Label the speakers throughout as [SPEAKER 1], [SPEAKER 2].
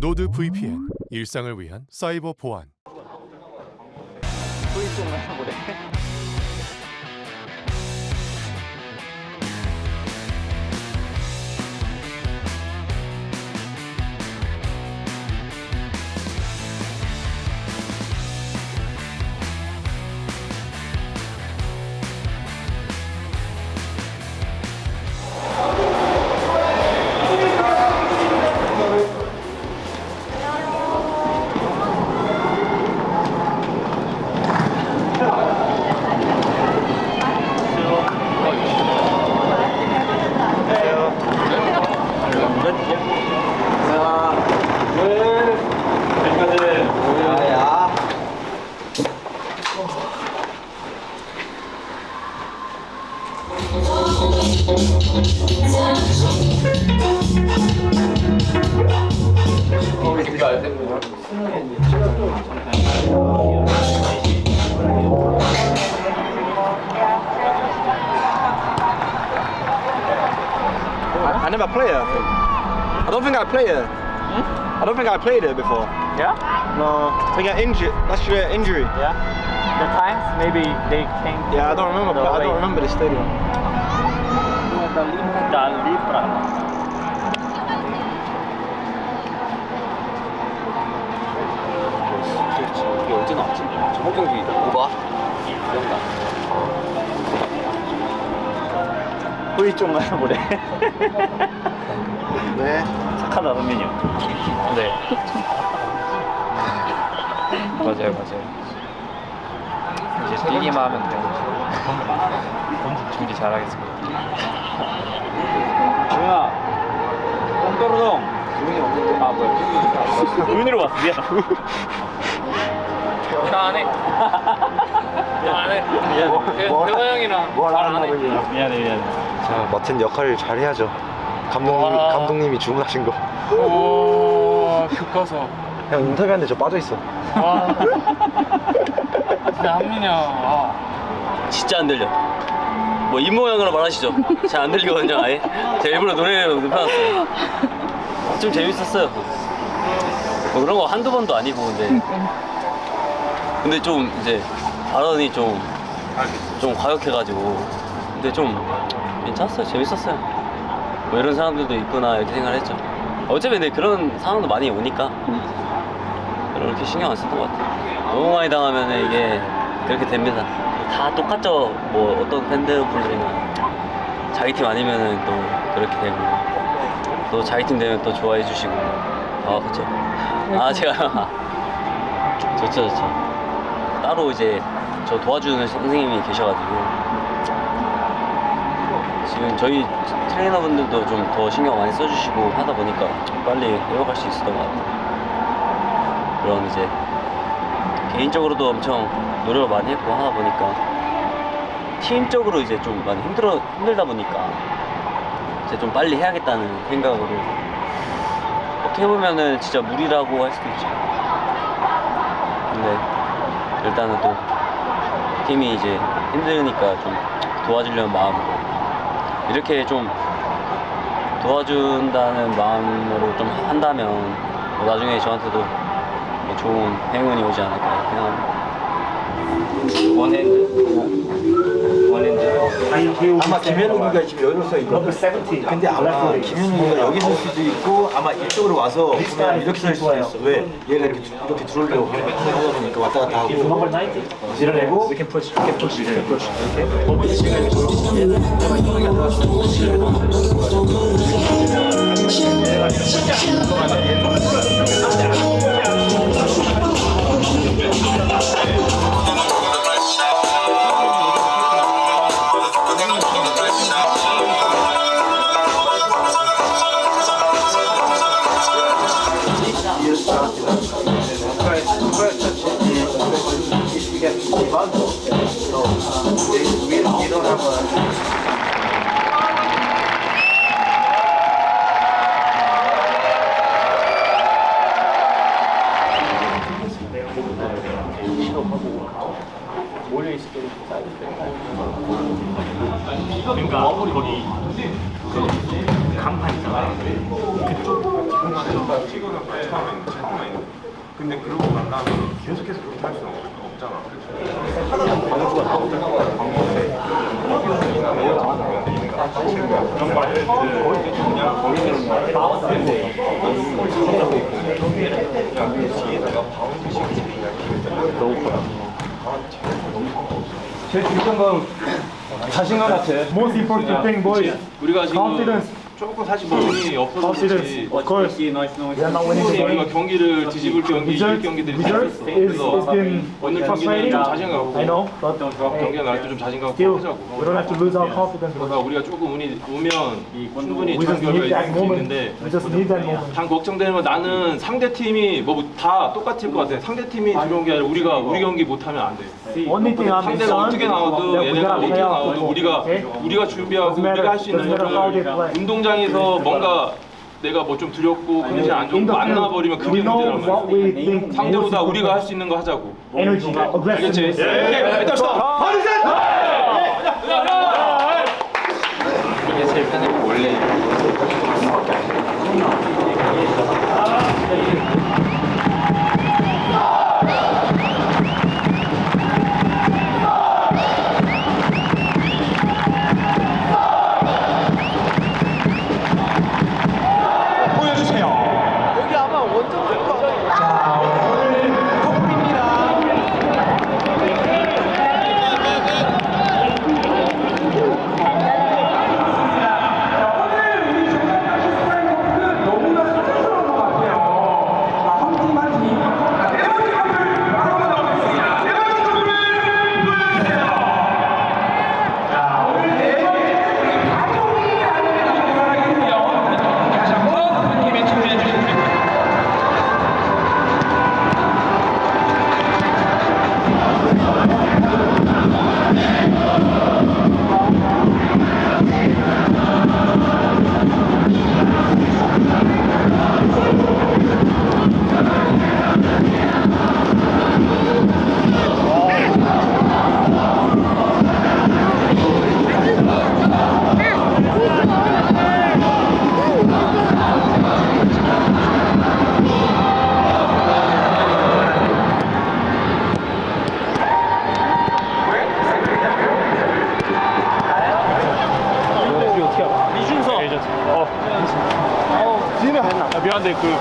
[SPEAKER 1] 노드 VPN 일상을 위한 사이버 보안
[SPEAKER 2] I don't think I played it. I don't think I played it before.
[SPEAKER 3] Yeah?
[SPEAKER 2] No, I think I injured. Last year injury.
[SPEAKER 3] Yeah. The times maybe they came.
[SPEAKER 2] Yeah, I don't remember.
[SPEAKER 3] the
[SPEAKER 2] But I
[SPEAKER 3] way.
[SPEAKER 2] don't remember the stadium.
[SPEAKER 3] Da Libra.
[SPEAKER 4] 이게 언제 나왔지? 저번 경기 오바? 기억나.
[SPEAKER 3] 후이 좀 말해보래.
[SPEAKER 2] 네.
[SPEAKER 3] 선민이 형. 네.
[SPEAKER 4] 맞아요, 맞아요. 이제 뛰기만 하면 돼요. 준비 잘하겠습니다.
[SPEAKER 3] 조용아. 똥도로동.
[SPEAKER 2] 기분이 없는데.
[SPEAKER 3] 아 뭐야? 도윤이로 왔어 미안.
[SPEAKER 4] 나안 해. 나안 해.
[SPEAKER 3] 미안.
[SPEAKER 4] 대화 형이랑
[SPEAKER 2] 뭘
[SPEAKER 4] 말안
[SPEAKER 2] 하나
[SPEAKER 4] 해.
[SPEAKER 2] 보냐.
[SPEAKER 3] 미안해 미안해.
[SPEAKER 5] 자, 맡은 역할을 잘 해야죠. 감독님,
[SPEAKER 4] 와.
[SPEAKER 5] 감독님이 주문하신 거.
[SPEAKER 4] 오, 교과서.
[SPEAKER 5] 형 인터뷰하는데 저 빠져 있어.
[SPEAKER 4] 와. 진짜 한민이 형. 와.
[SPEAKER 6] 진짜 안 들려. 뭐이 모양으로 말하시죠. 잘 안 들리거든요, 아예. 제가 일부러 노래를 눕혀놨어요. 좀 재밌었어요. 뭐 그런 거 한두 번도 아니고, 근데. 근데 좀 이제, 알아더니 좀, 좀 과격해가지고. 근데 좀 괜찮았어요. 재밌었어요. 뭐 이런 사람들도 있구나, 이렇게 생각을 했죠. 어차피 근데 그런 상황도 많이 오니까. 그렇게 신경 안 썼던 것 같아요. 너무 많이 당하면 이게 그렇게 됩니다. 다 똑같죠. 뭐 어떤 팬들분들이나 자기 팀 아니면은 또 그렇게 되고 또 자기 팀 되면 또 좋아해 주시고 아 그쵸. 아 제가 좋죠 좋죠. 따로 이제 저 도와주는 선생님이 계셔가지고 지금 저희 트레이너분들도 좀 더 신경 많이 써주시고 하다 보니까 좀 빨리 회복할 수 있었던 것 같아요. 그런 이제 개인적으로도 엄청 노력을 많이 했고 하다 보니까 팀적으로 이제 좀 많이 힘들어 힘들다 보니까 이제 좀 빨리 해야겠다는 생각으로 어떻게 보면은 진짜 무리라고 할 수도 있죠. 근데 일단은 또 팀이 이제 힘드니까 좀 도와주려는 마음으로 이렇게 좀 도와준다는 마음으로 좀 한다면 뭐 나중에 저한테도 뭐 좋은 행운이 오지 않을까 생각합니다. 원핸드. 원핸드.
[SPEAKER 2] 아마 김현욱이가 지금 여기로 서 있거든. 근데 아마 김현욱이가 여기 설 수도 있고 아마 이쪽으로 와서 보면 이렇게 설 수도 있어. 왜? 얘가 이렇게 두- 이렇게 들어오려고 하다 보니까 왔다 갔다 하고.
[SPEAKER 3] 밀어내고. 이렇게 푸시 이렇게 푸시 이렇게. 푸
[SPEAKER 7] 너무 커요
[SPEAKER 2] 제일 중요한 건 자신감 같아.
[SPEAKER 8] Most important thing, boys.
[SPEAKER 9] 우리가 지금
[SPEAKER 8] Confidence.
[SPEAKER 9] 조금 사실 몸이 없어서. 그렇지
[SPEAKER 8] Of course. We are not winning
[SPEAKER 9] 충분히
[SPEAKER 8] the
[SPEAKER 9] 우리가. 경기를 뒤집을 경기, 이길
[SPEAKER 8] Result,
[SPEAKER 9] 경기들이 다
[SPEAKER 8] result
[SPEAKER 9] 있었어.
[SPEAKER 8] is,
[SPEAKER 9] 그래서
[SPEAKER 8] been
[SPEAKER 9] 오늘 경기는
[SPEAKER 8] frustrating.
[SPEAKER 9] 좀 자신감 갖고
[SPEAKER 8] I know, but
[SPEAKER 9] 경기가 나올 때 좀 자신감 갖고
[SPEAKER 8] still,
[SPEAKER 9] 하자고.
[SPEAKER 8] we don't have to lose our confidence.
[SPEAKER 9] 그러니까 우리가 조금 운이 오면 충분히
[SPEAKER 8] We
[SPEAKER 9] 좋은
[SPEAKER 8] just need
[SPEAKER 9] 결과
[SPEAKER 8] that
[SPEAKER 9] 있을 수
[SPEAKER 8] moment.
[SPEAKER 9] 있는데
[SPEAKER 8] We just need that moment.
[SPEAKER 9] 단 걱정되는 건 나는 상대 팀이 뭐 다 똑같을 것 같아. 상대 팀이 들어온 게 아니라 우리가 우리 경기 못하면 안 돼.
[SPEAKER 8] Only thing I'm
[SPEAKER 9] 상대가
[SPEAKER 8] concerned
[SPEAKER 9] 어떻게 나와도
[SPEAKER 8] we
[SPEAKER 9] 얘네가
[SPEAKER 8] gotta
[SPEAKER 9] 어떻게
[SPEAKER 8] play our
[SPEAKER 9] 나와도
[SPEAKER 8] football.
[SPEAKER 9] 우리가
[SPEAKER 8] Okay?
[SPEAKER 9] 우리가 준비하고
[SPEAKER 8] Doesn't
[SPEAKER 9] 우리가 할수 있는
[SPEAKER 8] doesn't matter how they
[SPEAKER 9] 것들
[SPEAKER 8] play.
[SPEAKER 9] 운동장 에서 뭔가 내가 뭐 좀 두렵고 컨디션 안 좋고
[SPEAKER 8] we
[SPEAKER 9] 그게 문제란 말이야. 상대보다
[SPEAKER 8] most
[SPEAKER 9] 우리가 할. 수 있는 거 하자고.
[SPEAKER 8] Energy,
[SPEAKER 9] 알겠지?
[SPEAKER 8] aggressiveness.
[SPEAKER 9] 오케이, 일단 스톱.
[SPEAKER 5] 이게 제일 편해 원래
[SPEAKER 8] 아,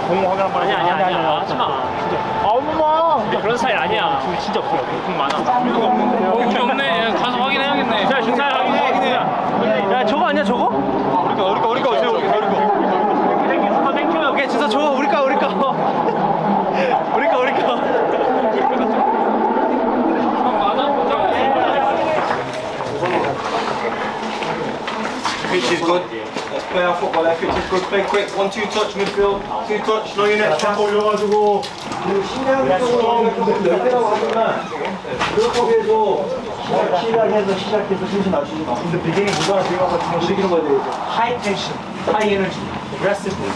[SPEAKER 8] 미안한데 그 공 확인 한번 아니 아니 아니 아니 하지 마. 아 엄마. 그런 스타일 아니야. 줄 진짜 없어요. 공 많아. 어, 우리 없네. 가서 확인해야겠네. 자, 진짜 확인해. 야, 저거 아니야, 저거? 우리 거, 우리 거, 우리 거, 우리 거, 우리 거. 땡큐, 땡큐. 오케이, 진짜 저거 우리 거, 우리 거. 우리 거, 우리 거.
[SPEAKER 2] Pitch is good. Let's play our football. That pitch is good. Play quick. One, two touch midfield. Two touch. Know your next
[SPEAKER 8] 템포 올려가지고.
[SPEAKER 2] 신장적으로 열대라고 하지만 해서 시작해서 시작해서 텐션 낮추지 마.
[SPEAKER 8] 근데 비기닝 무조건 같은 거
[SPEAKER 2] 즐기는 거야 되죠.
[SPEAKER 8] high tension, high energy, aggressiveness.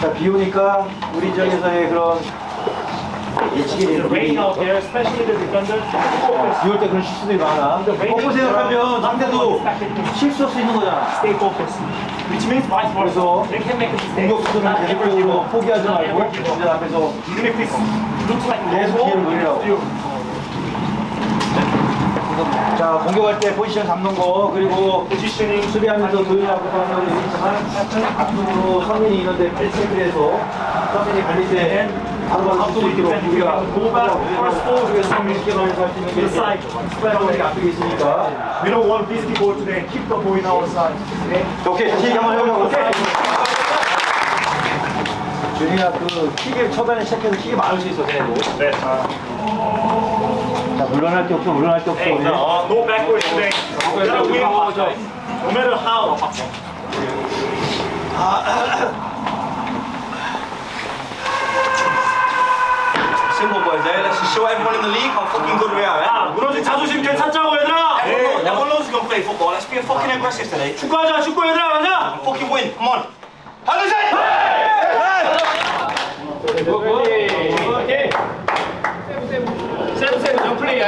[SPEAKER 2] 자, 비 오니까 우리 지역에서의 그런 예측이 되는
[SPEAKER 8] Rain
[SPEAKER 2] 일이
[SPEAKER 8] out there, especially the defenders. Focus.
[SPEAKER 2] 비올때 그런 실수들이 많아. 먹고 생각하면 상대도 실수할 수 있는 거잖아.
[SPEAKER 8] Stay focused. Which means vice versa.
[SPEAKER 2] 그래서
[SPEAKER 8] They can make a mistake.
[SPEAKER 2] 공격수들은 계속적으로 포기하지 말고 주전 앞에서
[SPEAKER 8] Even if this looks like
[SPEAKER 2] 계속 기회를 노리라고. 자, 공격할 때 포지션 잡는 거, 그리고
[SPEAKER 8] positioning,
[SPEAKER 2] 수비하면서 도윤이하고 하는 건 있지만 앞쪽으로 선민이 있는데 해서 선민이 갈릴 때 쓸수 있도록 우리가 우리가 선민 쉽게 가면서 할수 있는 게 이제 스파이더맨이 앞쪽에 있으니까
[SPEAKER 8] We don't want this ball today. Keep the ball in our side. Okay?
[SPEAKER 2] 오케이 다시 얘기 한번 해보자고 준이가 그 킥을 초반에 시작해서 킥이 많을 수 있어 쟤네도
[SPEAKER 8] 네. 자,
[SPEAKER 2] 자 물러날 게 없어 물러날 게 없어
[SPEAKER 8] hey,
[SPEAKER 2] 우리.
[SPEAKER 8] uh, no backward today. Gotta win. No matter how.
[SPEAKER 2] Simple boys, eh? Let's just show everyone in the league how fucking good we are, eh?
[SPEAKER 8] 무너진 자존심 괜찮자고 얘들아.
[SPEAKER 2] Everyone, everyone knows we can play football. Let's be fucking aggressive today.
[SPEAKER 8] 축구하자, 축구 얘들아, 가자.
[SPEAKER 2] Fucking win. Come on. 하나 둘 셋.
[SPEAKER 8] 오케이. 세브 세브 전 플레이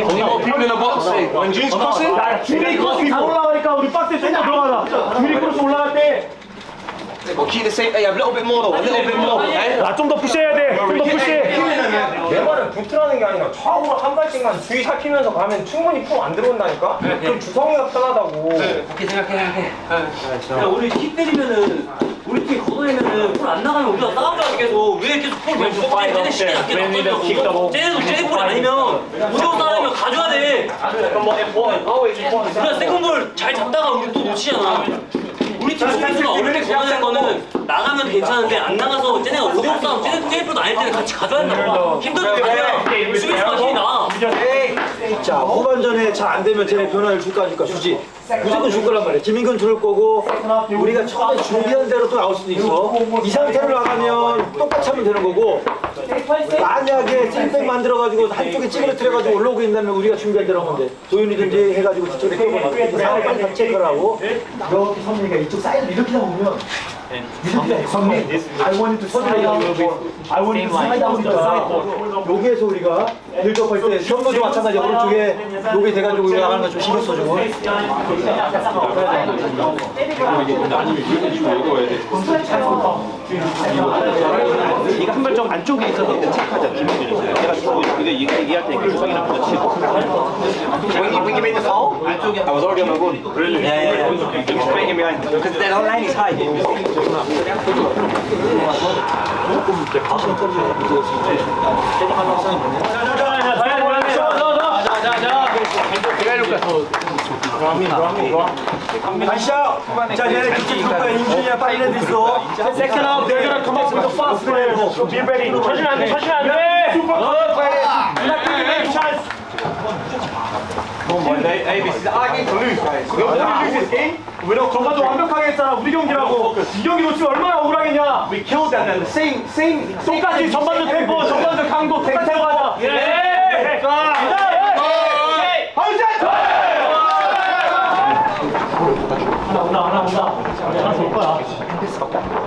[SPEAKER 8] 야. 야, 줄이 크로스 다 올라가니까 우리 박스에 좀더 들어가자. 줄이 크로스 올라갈 때,
[SPEAKER 2] Well, keep the same. Hey, a little bit more though. A little bit more. Hey.
[SPEAKER 8] 야, 좀더 푸시해야 돼. 좀 더 푸시해.
[SPEAKER 7] 내 말은 부트라는 게 아니라 좌우로 한 발씩만 주의 살피면서 가면 충분히 품 안 들어온다니까? 그럼 주성이가 편하다고.
[SPEAKER 6] 그렇게 생각해 생각해 야 우리 킥 때리면은 우리 팀 걷어내면은 볼안 나가면 우리가 싸움자 계속. 왜 계속 볼 계속 쟤네 쟤네 시계 낮게 놨거든요 쟤네도 쟤네 볼이 아니면 무조건 싸우면 가져야 돼. 우리가 세컨볼 잘 잡다가 우리 또 놓치잖아. 우리 팀 선수가 어릴 때 권하는 거는 나가면 괜찮은데 안 나가서 쟤네가 5대5 싸움. 쟤네 쟤네 볼도 아닐 때는 같이 가져야 된다고 힘들면 가야. 수비수가 힘이 나
[SPEAKER 8] 자, 후반전에 잘 안 되면 쟤네 변화를 줄까 줄까 주지. 무조건 줄 거란 말이야. 김인근 줄 거고 우리가 처음에 준비한 대로 또 나올 수도 있어. 이 상태로 나가면 똑같이 하면 되는 거고 만약에 찔백 만들어가지고 한쪽에 찌그러뜨려가지고 올라오고 있다면 우리가 준비한 대로 하면 돼. 도윤이든지 해가지고 뒤쪽에 끌어봐. 상황 빨리 다 체크를 하고 이렇게 선미가 이쪽 사이드 이렇게 나오면 이렇게 선미 I want to slide out I want to slide out the side 여기에서 우리가 빌드업할 때 형도도 마찬가지 오른쪽에 여기 돼가지고 우리가 나가는 거좀 신경 써주고
[SPEAKER 5] 네가 한 발짝 안쪽에 있어서 체크하자. 김민준이 내가 주고 이거 얘기할 테니까 주성이랑 붙이고
[SPEAKER 2] I was already on the run. Really? Yeah, yeah, yeah. He was breaking behind. Because their line is high.
[SPEAKER 8] 가시죠 자 얘네 그쪽 평가 인준이야 빨리 애들 있어 세컨 아웃 they're gonna come up with a fast play be ready 쳐주면 안 돼 쳐주면 안 돼 슈퍼 컷 빨리 찬스 왜냐면 전반도 완벽하게 했잖아 우리 경기라고 이 경기 놓치면 얼마나 억울하겠냐 We killed them and same same 똑같이 전반도 템포 전반도 강도 하고 하자 예! 자 하우스 온다 온다 온다 하나 올 거야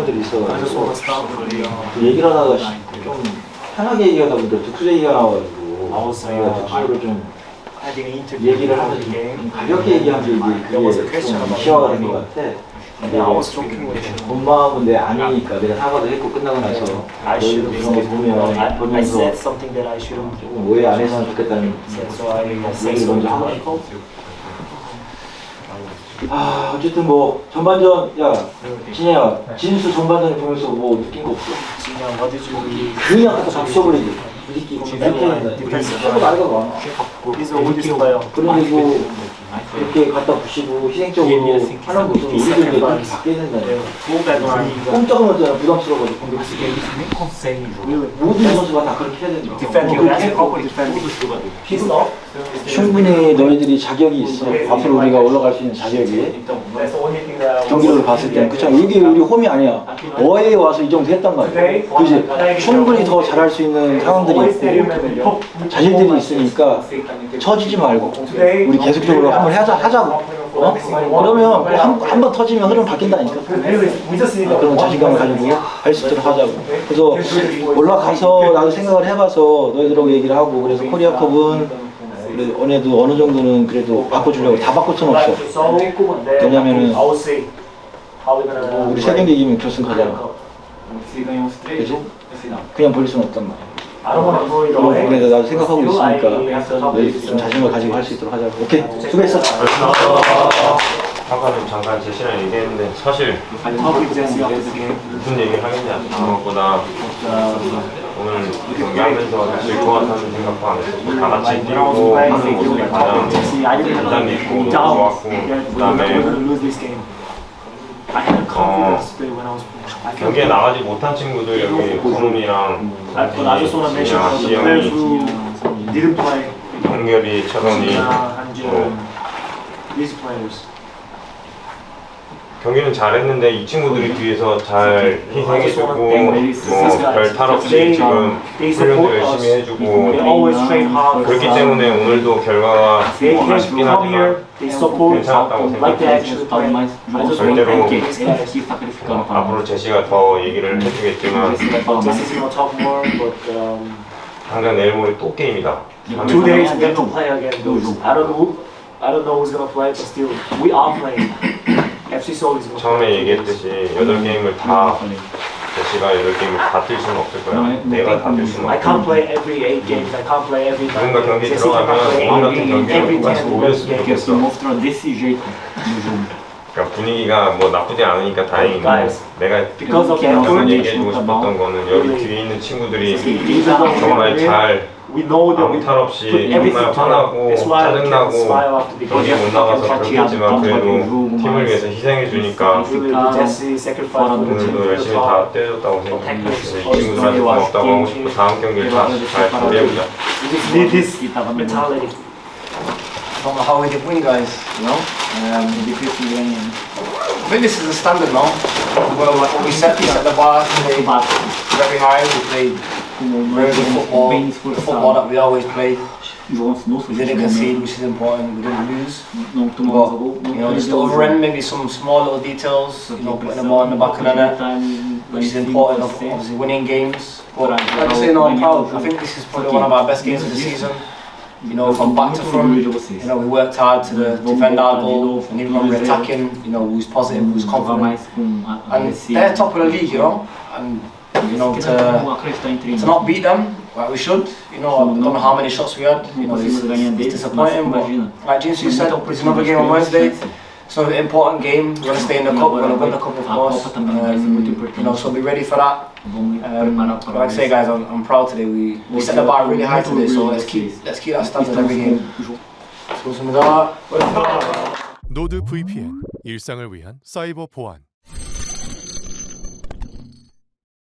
[SPEAKER 2] 사람들이 있어가지고 그 얘기를 하다가 시- 좀 편하게 얘기하다 보니까 득수 얘기가 나와가지고 저희가 득수를 좀 얘기를 하면서 좀 가볍게 얘기하면 이제 그게 좀 시화가 된 것 같아. 근데 본 마음은 내 아니니까 내가 사과도 했고 끝나고 나서 너희도 그런 거 보면 보면서 조금 오해 안 했으면 좋겠다는 얘기를 먼저 하고 싶어. 아 어쨌든 뭐 전반전 야 진이야 진수 전반전에 보면서 뭐 느낀 거 없어? 그냥 갖다 박수 쳐버리지. 부딪기 이렇게 하고 나이가 많아 그런데 뭐 이렇게 갖다 부시고 희생적으로 하는 모습을 우리도 이제 바뀌어야 된다 꼼짝을 못하잖아 부담스러워가지고 공격수 모든 선수가 다 그렇게 해야 된다 충분히 너희들이 자격이 있어. 앞으로 우리가 올라갈 수 있는 자격이 경기를 봤을 때 그쵸 이게 우리 홈이 아니야 어에 와서 이 정도 했단 말이야 그지? 충분히 더 잘할 수 있는 상황들이 있고 자질들이 있으니까 처지지 말고 우리 계속적으로 한번 하자, 하자고. 어? 그러면 한번 터지면 흐름 바뀐다니까. 어, 그런 자신감을 가지고 할 수 있도록 하자고. 그래서 올라가서 나도 생각을 해봐서 너희들하고 얘기를 하고 그래서 코리아컵은 그래도 어느 정도는 그래도 바꿔주려고 다 바꿀 수는 없어 왜냐면은 우리 세 경기 이기면 결승 가잖아? 그냥 버릴 수는 없단 말이야. 그런 부분에 대해서 나도 생각하고 있으니까 너희 좀 자신감을 가지고 할 수 있도록 하자고 오케이? 수고했어.
[SPEAKER 10] 아까도 잠깐 제시랑 얘기했는데 사실 무슨 얘기를 하겠냐. 아는 것보다 오늘 경기하면서 할수 있을 것 같다는 생각도 안 했었고 다 같이 뛰고 하는 모습이 가장 긴장이 있고 좋았고 그 다음에 어, 경기에 나가지 못한 친구들 여기 구름이랑 진이랑 시영이. 홍결이 철원이. 또 경기는 잘했는데 이 친구들이 뒤에서 잘 희생해주고 뭐별 탈 없이 지금 훈련도 열심히 해주고 그렇기 때문에 오늘도 결과가 뭐 아쉽긴 하지만 괜찮았다고 생각해요. 절대로 앞으로 제시가 더 얘기를 해주겠지만 당장 내일 모레 또 게임이다.
[SPEAKER 11] Two days we have to play again. I don't know. I don't know who's gonna play, but still, we are playing.
[SPEAKER 10] 처음에 얘기했듯이 여덟 게임을 다 제시가 여덟 게임을 다 뛸 수는 없을 거야. 내가 다 뛸 수는
[SPEAKER 11] I
[SPEAKER 10] 없고.
[SPEAKER 11] can't play every eight games. I can't play every nine
[SPEAKER 10] 누군가 경기 들어가면 오늘 같은
[SPEAKER 11] every,
[SPEAKER 10] 경기를 올렸으면
[SPEAKER 11] games.
[SPEAKER 10] 좋겠어. 그러니까 분위기가 뭐 나쁘지 않으니까 다행이고 내가
[SPEAKER 11] Because of that,
[SPEAKER 10] 한번 얘기해주고 싶었던 거는 여기 뒤에 있는 친구들이 정말 잘
[SPEAKER 11] we know that
[SPEAKER 10] 아무
[SPEAKER 11] we
[SPEAKER 10] 탈
[SPEAKER 11] put
[SPEAKER 10] 없이
[SPEAKER 11] everything
[SPEAKER 10] 정말 화나고
[SPEAKER 11] That's why we can
[SPEAKER 10] 짜증나고
[SPEAKER 11] smile after the
[SPEAKER 10] 경기
[SPEAKER 11] game.
[SPEAKER 10] 못 나가서 그렇겠지만 그래도 팀을 위해서 희생해주니까
[SPEAKER 11] Really, Jesse sacrificed for the team.
[SPEAKER 10] 오늘도 열심히 다 떼줬다고 생각해요. 이 친구들한테 고맙다고 하고 싶고 다음 경기를 다시 잘 준비해보자.
[SPEAKER 11] We just need this mentality.
[SPEAKER 12] Don't know how we did win, guys. You know, um, I think this is the standard now. Well, like we set, we at the bar today very high. We played very good football, the football that we always play. We didn't concede, which is important. We didn't lose. But you know, just to overrun maybe some small little details. You know, putting the ball in the back of the net, which is important. Obviously, winning games. But like I say, no, I'm proud. I think this is probably one of our best games of the season. You know, from back to front, you know, we worked hard to defend our goal, and even when we're attacking, you know, we was positive, we was confident. And they're top of the league, you know, and you know, to, to not beat them, like we should, you know, I don't know how many shots we had, you know, it's, it's disappointing, but like James you said, it's another game on Wednesday. It's another important game. We're gonna stay in the cup. We're gonna win the cup, of course. Um, you know, so be ready for that. Um, but like I say, guys, I'm, I'm proud today. We, we set the bar really high today, so let's keep let's keep that standard every game. 좋습니다.
[SPEAKER 1] 노드 VPN 일상을 위한 사이버 보안